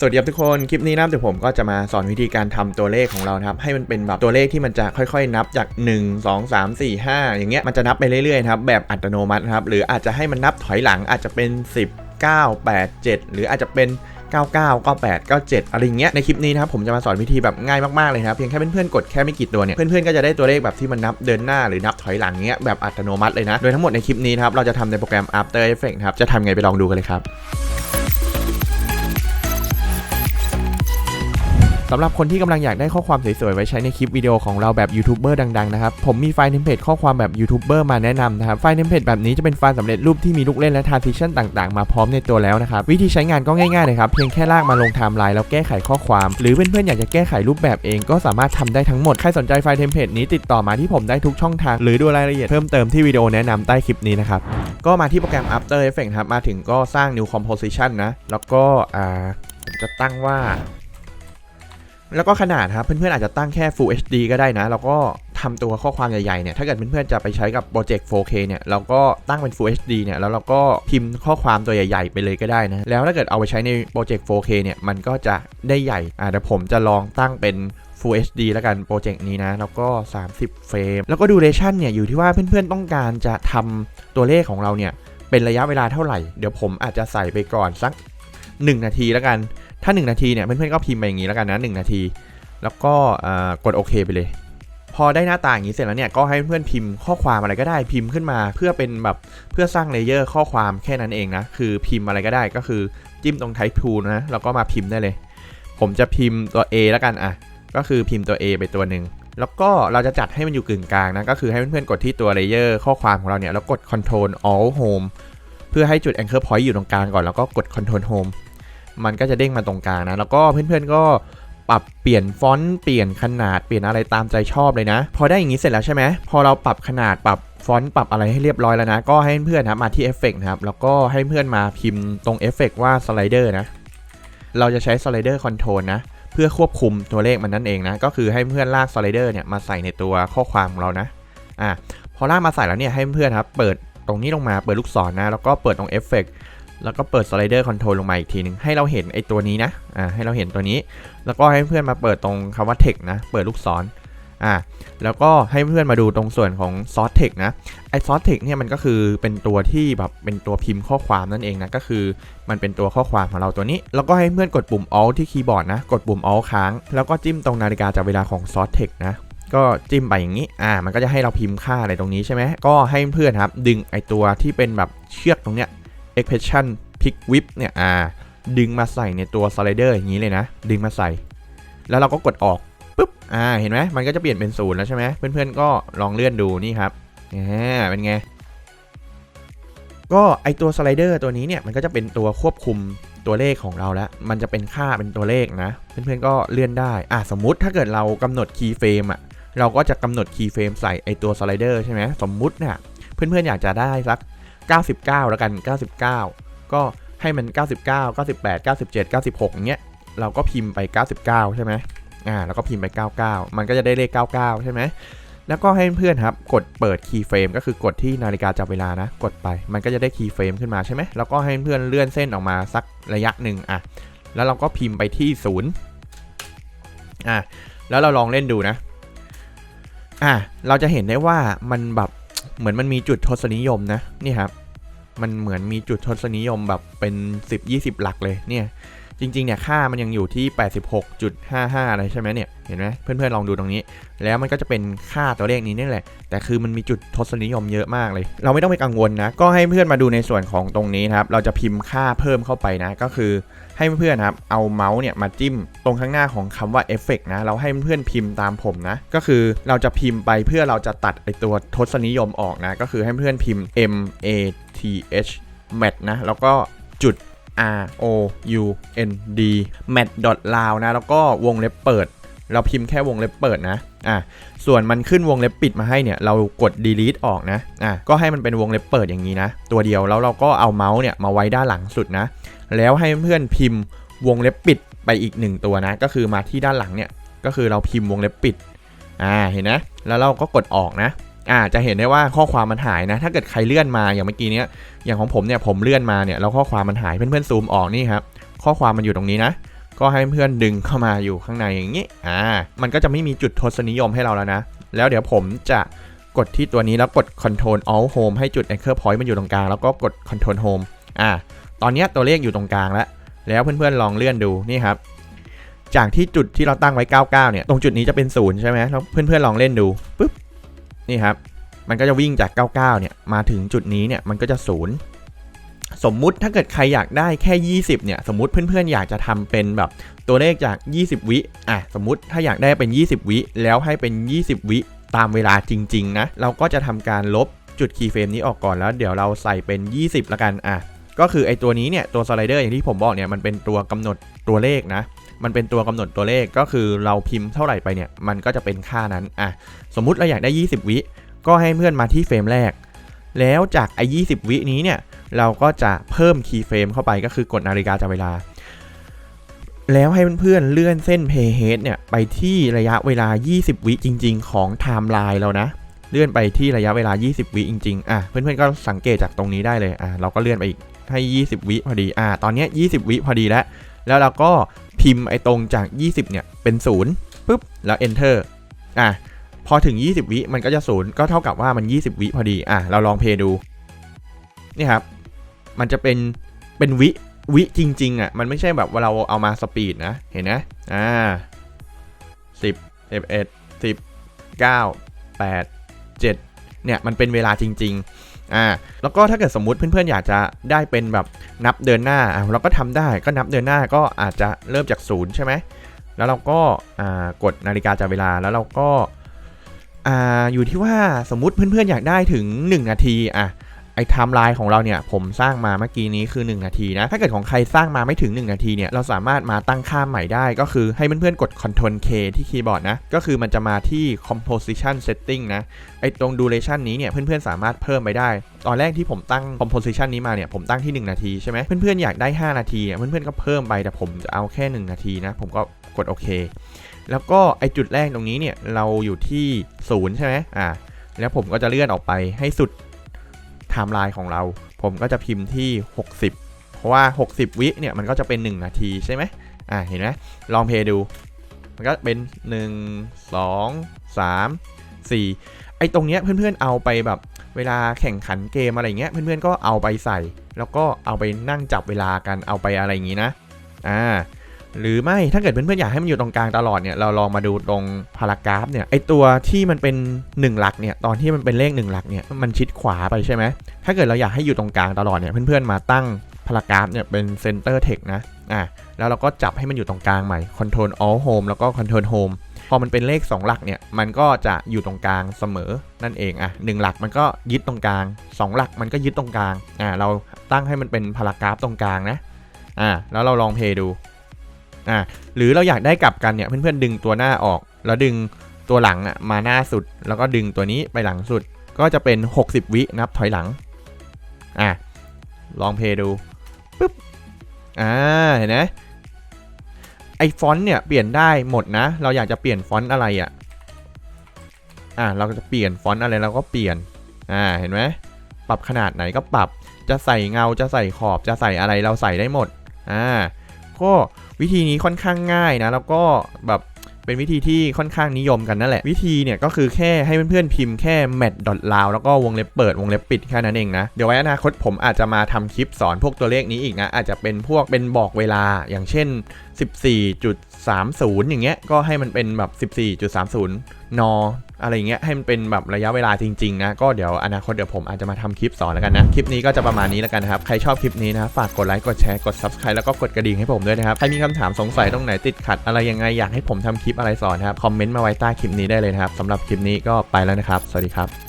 สวัสดีครับทุกคน คลิปนี้นะครับเดี๋ยวผมก็จะมาสอนวิธีการทำตัวเลขของเรานะครับ ให้มันเป็นแบบตัวเลขที่มันจะค่อยๆ นับจาก 1 2 3 4 5 อย่างเงี้ยมันจะนับไปเรื่อยๆครับแบบอัตโนมัตินะครับหรืออาจจะให้มันนับถอยหลังอาจจะเป็น 10 9 8 7 หรืออาจจะเป็น 99 98 97 อะไรอย่างเงี้ยในคลิปนี้นะครับผมจะมาสอนวิธีแบบง่ายมากๆเลยครับเพียงแค่เพื่อนๆกดแค่ไม่กี่ตัวเนี่ยเพื่อนๆก็จะได้ตัวเลขแบบที่มันนับเดินหน้าหรือนับถอยหลังเงี้ยแบบอัตโนมัติเลยนะโดยทั้งหมดในคลิปนี้นะครับเราจะทำในโปรแกรม After Effects ครับจะทำไงไปลองดูกันเลยครับ สำหรับคนที่กำลังอยากได้ข้อความสวยๆ ไว้ใช้ในคลิปวิดีโอของเราแบบยูทูบเบอร์ดังๆนะครับ ผมมีไฟล์เทมเพลตข้อความแบบยูทูบเบอร์มาแนะนำนะครับ ไฟล์เทมเพลตแบบนี้จะเป็นไฟล์สำเร็จรูปที่มีลูกเล่นและทาร์ติชันต่างๆ มาพร้อมในตัวแล้วนะครับ วิธีใช้งานก็ง่ายๆเลยครับ เพียงแค่ลากมาลงไทม์ไลน์แล้วแก้ไขข้อความ หรือเพื่อนๆอยากจะแก้ไขรูปแบบเองก็สามารถทำได้ทั้งหมด ใครสนใจไฟล์เทมเพลตนี้ติดต่อมาที่ผมได้ทุกช่องทาง หรือดูรายละเอียดเพิ่มเติมที่วิดีโอแนะนำใต้คลิปนี้นะครับก็มาที่โปรแกรม After Effects ครับมาถึงก็สร้าง New Composition นะแล้วก็อ่าจะตั้งว่า แล้วก็ขนาดครับเพื่อนๆอาจจะตั้งแค่ Full HD ก็ได้นะ แล้วก็ทำตัวข้อความใหญ่ๆเนี่ยถ้าเกิดเพื่อนๆจะไปใช้กับโปรเจกต์ 4K เนี่ยเราก็ตั้งเป็น Full HD เนี่ยแล้วเราก็พิมพ์ข้อความตัวใหญ่ๆ ไปเลยก็ได้นะ แล้วถ้าเกิดเอาไปใช้ในโปรเจกต์ 4K เนี่ยมันก็จะได้ใหญ่อ่าเดี๋ยวผมจะลองตั้งเป็น Full HD แล้วกันโปรเจกต์นี้นะ แล้วก็ 30 เฟรม แล้วก็ดูเรชั่นเนี่ยอยู่ที่ว่าเพื่อนๆต้องการจะทำตัวเลขของเราเนี่ยเป็นระยะเวลาเท่าไหร่ เดี๋ยวผมอาจจะใส่ไปก่อนสัก 1 นาทีแล้วกัน ถ้า 1 นาทีเนี่ยเพื่อนๆก็พิมพ์ไปอย่างนี้แล้วกันนะ1นาที แล้วก็อ่ากดโอเคไปเลย พอได้หน้าตาอย่างนี้เสร็จแล้วเนี่ยก็ให้เพื่อนพิมพ์ข้อความอะไรก็ได้พิมพ์ขึ้นมา เพื่อเป็นแบบเพื่อสร้างเลเยอร์ข้อความแค่นั้นเองนะคือพิมพ์อะไรก็ได้ก็คือจิ้มตรง type to นะแล้วก็มาพิมพ์ได้เลย ผมจะพิมพ์ตัว A แล้วกันอะก็คือพิมพ์ตัว A ไปตัวหนึ่งแล้วก็เราจะจัดให้มันอยู่กึ่งกลางนะ ก็คือให้เพื่อนๆกดที่ตัวเลเยอร์ข้อความของเราเนี่ย แล้วกด Ctrl alt home เพื่อให้จุด anchor point อยู่ตรงกลางก่อน แล้วก็กด Ctrl home มันก็จะเด้งมาตรงกลางนะ แล้วก็เพื่อนๆก็ปรับเปลี่ยนฟอนต์เปลี่ยนขนาดเปลี่ยนอะไรตามใจชอบเลยนะ พอได้อย่างนี้เสร็จแล้วใช่ไหมพอเราปรับขนาดปรับฟอนต์ปรับอะไรให้เรียบร้อยแล้วนะ ก็ให้เพื่อนนะมาที่เอฟเฟกนะครับ แล้วก็ให้เพื่อนมาพิมพ์ตรงเอฟเฟกว่าสไลเดอร์นะ เราจะใช้สไลเดอร์คอนโทรลนะ เพื่อควบคุมตัวเลขมันนั่นเองนะ ก็คือให้เพื่อนลากสไลเดอร์เนี่ยมาใส่ในตัวข้อความของเรานะ อะ พอลากมาใส่แล้วเนี่ยให้เพื่อนครับ เปิดตรงนี้ลงมา เปิดลูกศรนะแล้วก็เปิดตรงเอฟเฟก แล้วก็เปิดสไลเดอร์คอนโทรลลงมาอีกทีหนึงให้เราเห็นไอ้ตัวนี้นะอ่าให้เราเห็นตัวนี้ แล้วก็ให้เพื่อนมาเปิดตรงคำว่า text นะ เปิดลูกศรอ่าแล้วก็ให้เพื่อนมาดูตรงส่วนของซอสเทคนะไอซอสเทคเนี่ยมันก็คือเป็นตัวที่แบบเป็นตัวพิมพ์ข้อความนั่นเองนะก็คือมันเป็นตัวข้อความของเราตัวนี้ แล้วก็ให้เพื่อนกดปุ่ม Alt ที่คีย์บอร์ดนะกดปุ่ม Alt ค้าง แล้วก็จิ้มตรงนาฬิกาจับเวลาของ s o r t Text นะก็จิ้มไปอย่างนี้ อ่า มันก็จะให้เราพิมพ์ค่าอะไรตรงนี้ใช่ไหม ก็ให้เพื่อนครับ ดึงไอตัวที่เป็นแบบเชือกตรงเนี้ย expression pick whip เนี่ยอ่าดึงมาใส่ในตัวสไลเดอร์อย่างนี้เลยนะ ดึงมาใส่ แล้วเราก็กดออกปุ๊บอ่าเห็นไหมมันก็จะเปลี่ยนเป็นศูนย์แล้วใช่ไหมเพื่อนๆก็ลองเลื่อนดูนี่ครับอ่าเป็นไงก็ไอตัวสไลเดอร์ตัวนี้เนี่ยมันก็จะเป็นตัวควบคุมตัวเลขของเราแล้ว มันจะเป็นค่าเป็นตัวเลขนะ เพื่อนๆก็เลื่อนได้ อะสมมุติถ้าเกิดเรากำหนดคีย์เฟรมอะ เราก็จะกำหนดคีย์เฟรมใส่ไอตัวสไลเดอร์ใช่ไหมสมมุติเนี่ยเพื่อนๆอยากจะได้สัก 99 แล้วกัน 99 ก็ให้มัน 99 98 97 96อย่างเงี้ยเราก็พิมพ์ไป 99 ใช่ไหมอ่าแล้วก็พิมพ์ไป 99 มันก็จะได้เลข 99 ใช่ไหมแล้วก็ให้เพื่อนครับกดเปิดคีย์เฟรมก็คือกดที่นาฬิกาจับเวลานะ กดไปมันก็จะได้คีย์เฟรมขึ้นมาใช่ไหมแล้วก็ให้เพื่อนเลื่อนเส้นออกมาสักระยะหนึ่งอะแล้วเราก็พิมพ์ไปที่ศูนย์อะแล้วเราลองเล่นดูนะอะเราจะเห็นได้ว่ามันแบบ เหมือนมันมีจุดทศนิยมนะ นี่ครับ มันเหมือนมีจุดทศนิยมแบบเป็น 10-20 หลักเลยเนี่ย จริงๆเนี่ยค่ามันยังอยู่ที่ 86.55อะไรใช่ไหมเนี่ยเห็นไหมเพื่อนๆลองดูตรงนี้ แล้วมันก็จะเป็นค่าตัวเลขนี้นี่แหละ แต่คือมันมีจุดทศนิยมเยอะมากเลย เราไม่ต้องไปกังวลนะ ก็ให้เพื่อนมาดูในส่วนของตรงนี้นะครับเราจะพิมพ์ค่าเพิ่มเข้าไปนะ ก็คือให้เพื่อนๆครับเอาเมาส์เนี่ยมาจิ้มตรงข้างหน้าของคำว่าเอฟเฟกนะเราให้เพื่อนพิมพ์ตามผมนะ ก็คือเราจะพิมพ์ไปเพื่อเราจะตัดไอตัวทศนิยมออกนะ ก็คือให้เพื่อนพิมพ์ M A T H mat นะแล้วก็จุด R O U N D mat lao นะ แล้วก็วงเล็บเปิด เราพิมพ์แค่วงเล็บเปิดนะอะส่วนมันขึ้นวงเล็บปิดมาให้เนี่ยเรากด delete ออกนะอะก็ให้มันเป็นวงเล็บเปิดอย่างนี้นะ ตัวเดียวแล้วเราก็เอาเมาส์เนี่ยมาไว้ด้านหลังสุดนะ แล้วให้เพื่อนพิมพ์วงเล็บปิดไปอีกหนึ่งตัวนะ ก็คือมาที่ด้านหลังเนี่ยก็คือเราพิมพ์วงเล็บปิดอ่าเห็นนะแล้วเราก็กดออกนะ อ่าจะเห็นได้ว่าข้อความมันหายนะ ถ้าเกิดใครเลื่อนมาอย่างเมื่อกี้เนี้ยอย่างของผมเนี่ยผมเลื่อนมาเนี่ยแล้วข้อความมันหายเพื่อนๆซูมออกนี่ครับข้อความมันอยู่ตรงนี้นะ ก็ให้เพื่อนดึงเข้ามาอยู่ข้างในอย่างนี้อ่ามันก็จะไม่มีจุดทศนิยมให้เราแล้วนะ แล้วเดี๋ยวผมจะกดที่ตัวนี้แล้วกด Control Alt Home ให้จุด Anchor Point มันอยู่ตรงกลางแล้วก็กด Control Home อ่าตอนนี้ตัวเลขอยู่ตรงกลางแล้ว แล้วเพื่อนๆลองเลื่อนดูนี่ครับจากที่จุดที่เราตั้งไว้ 99 เนี่ย ตรงจุดนี้จะเป็นศูนย์ใช่ไหมแล้วเพื่อนๆลองเล่นดูปุ๊บ นี่ครับ มันก็จะวิ่งจาก 99 เนี่ย มาถึงจุดนี้เนี่ย มันก็จะศูนย์สมมุติถ้าเกิดใครอยากได้แค่ 20 เนี่ย สมมุติเพื่อนๆ อยากจะทำเป็นแบบตัวเลขจาก 20 วิอะสมมุติถ้าอยากได้เป็น 20 วิแล้วให้เป็น 20 วิตามเวลาจริง ๆ นะ เราก็จะทำการลบจุดคีย์เฟรมนี้ออกก่อนแล้วเดี๋ยวเราใส่เป็น 20 ละกันอะก็คือไอตัวนี้เนี่ยตัวสไลเดอร์อย่างที่ผมบอกเนี่ยมันเป็นตัวกำหนดตัวเลขนะ มันเป็นตัวกำหนดตัวเลขก็คือเราพิมพ์เท่าไหร่ไปเนี่ยมันก็จะเป็นค่านั้นอะสมมุติเราอยากได้ 20 วิก็ให้เพื่อนมาที่เฟรมแรก แล้วจากไอ้20วินี้เนี่ยเราก็จะเพิ่มคีย์เฟรมเข้าไปก็คือกดนาฬิกาจับเวลา แล้วให้เพื่อนๆเลื่อนเส้น playhead เนี่ยไปที่ระยะเวลา 20 วิจริง ๆ ของไทม์ไลน์เรานะเลื่อนไปที่ระยะเวลา 20 วิจริงๆ อะ เพื่อนๆ ก็สังเกตจากตรงนี้ได้เลย อะ เราก็เลื่อนไปอีกให้ 20 วิพอดี อะ ตอนนี้ย20 วิพอดีแล้ว แล้วเราก็ พิมพ์ไอ้ตรงจาก 20 เนี่ย เป็น0ปุ๊บ แล้ว enter อะ พอถึง 20 วิมันก็จะศูนย์ก็เท่ากับว่ามัน 20 วิพอดี อะ เราลองเพย์ดู นี่ครับ มันจะเป็น เป็นวิ วิจริง ๆ อะ มันไม่ใช่แบบว่าเราเอามาสปีดนะ เห็นนะ อ่าสิบเอ็ดเอ็ดสิบเก้าแปดเจ็ดเนี่ย มันเป็นเวลาจริง ๆ อ่าแล้วก็ถ้าเกิดสมมุติเพื่อนๆอยากจะได้เป็นแบบนับเดินหน้าอะเราก็ทำได้ก็นับเดินหน้าก็อาจจะเริ่มจากศูนย์ใช่ไหมแล้วเราก็อ่ากดนาฬิกาจับเวลาแล้วเราก็อ่าอยู่ที่ว่าสมมติเพื่อนๆอยากได้ถึง 1 นาทีอะ ไอ้ไทม์ไลน์ของเราเนี่ยผมสร้างมาเมื่อกี้นี้คือ 1 นาทีนะ ถ้าเกิดของใครสร้างมาไม่ถึง 1 นาทีเนี่ยเราสามารถมาตั้งค่าใหม่ได้ ก็คือให้เพื่อนๆกด Ctrl K ที่คีย์บอร์ดนะ ก็คือมันจะมาที่ composition setting นะ ไอ้ตรง duration นี้เนี่ยเพื่อนๆสามารถเพิ่มไปได้ ตอนแรกที่ผมตั้ง composition นี้มาเนี่ยผมตั้งที่ 1 นาทีใช่ไหมเพื่อนๆอยากได้ 5 นาทีเพื่อนๆก็เพิ่มไปแต่ผมจะเอาแค่ 1 นาทีนะผมก็กดโอเค แล้วก็ไอจุดแรกตรงนี้เนี่ยเราอยู่ที่ศูนย์ใช่ไหมอ่าแล้วผมก็จะเลื่อนออกไปให้สุด ไทม์ไลน์ของเรา ผมก็จะพิมพ์ที่ 60 เพราะว่า 60 วิเนี่ยมันก็จะเป็น 1 นาทีใช่ไหมอ่าเห็นไหมลองเพย์ดู มันก็เป็น 1 2 3 4 ไอตรงเนี้ยเพื่อนๆเอาไปแบบเวลาแข่งขันเกมอะไรเงี้ยเพื่อนๆก็เอาไปใส่ แล้วก็เอาไปนั่งจับเวลากันเอาไปอะไรอย่างงี้นะอ่า หรือไม่ถ้าเกิดเพื่อนๆอยากให้มันอยู่ตรงกลางตลอดเนี่ยเราลองมาดูตรงพารากราฟเนี่ยไอตัวที่มันเป็น 1 หลักเนี่ยตอนที่มันเป็นเลข 1 หลักเนี่ยมันชิดขวาไปใช่ไหมถ้าเกิดเราอยากให้อยู่ตรงกลางตลอดเนี่ยเพื่อนๆมาตั้งพารากราฟเนี่ยเป็น center text นะอะแล้วเราก็จับให้มันอยู่ตรงกลางใหม่ control alt home แล้วก็ control home พอมันเป็นเลข 2 หลักเนี่ยมันก็จะอยู่ตรงกลางเสมอนั่นเองอะหนึ่งหลักมันก็ยึดตรงกลาง 2 หลักมันก็ยึดตรงกลางอะเราตั้งให้มันเป็นพารากราฟตรงกลางนะอะแล้วเราลองเพย์ดู อะหรือเราอยากได้กลับกันเนี่ยเพื่อนๆดึงตัวหน้าออก แล้วดึงตัวหลังอะมาหน้าสุด แล้วก็ดึงตัวนี้ไปหลังสุด ก็จะเป็น 60 วินับถอยหลังอะลองเพย์ดูปุ๊บอ่าเห็นไหมไอฟอนต์เนี่ยเปลี่ยนได้หมดนะ เราอยากจะเปลี่ยนฟอนต์อะไรอะอะเราจะเปลี่ยนฟอนต์อะไรเราก็เปลี่ยนอ่าเห็นไหมปรับขนาดไหนก็ปรับจะใส่เงาจะใส่ขอบจะใส่อะไรเราใส่ได้หมดอ่า ก็วิธีนี้ค่อนข้างง่ายนะ แล้วก็แบบเป็นวิธีที่ค่อนข้างนิยมกันนั่นแหละ วิธีเนี่ยก็คือแค่ให้เพื่อนๆพิมพ์แค่ mat l a o แล้วก็วงเล็บเปิดวงเล็บปิดแค่นั้นเองนะ เดี๋ยวไว้อนาคตผมอาจจะมาทำคลิปสอนพวกตัวเลขนี้อีกนะ อาจจะเป็นพวกเป็นบอกเวลาอย่างเช่น 14.30 อย่างเงี้ยก็ให้มันเป็นแบบ 14.30 น อะไรเงี้ยให้มันเป็นแบบระยะเวลาจริงๆนะก็เดี๋ยวอนาคตเดี๋ยวผมอาจจะมาทำคลิปสอนแล้วกันนะคลิปนี้ก็จะประมาณนี้แล้วกันนะครับใครชอบคลิปนี้นะฝากกดไลค์กดแชร์กด subscribe แล้วก็กดกระดิ่งให้ผมด้วยนะครับใครมีคำถามสงสัยตรงไหนติดขัดอะไรยังไงอยากให้ผมทำคลิปอะไรสอนนะครับคอมเมนต์มาไว้ใต้คลิปนี้ได้เลยนะครับสำหรับคลิปนี้ก็ไปแล้วนะครับ สวัสดีครับ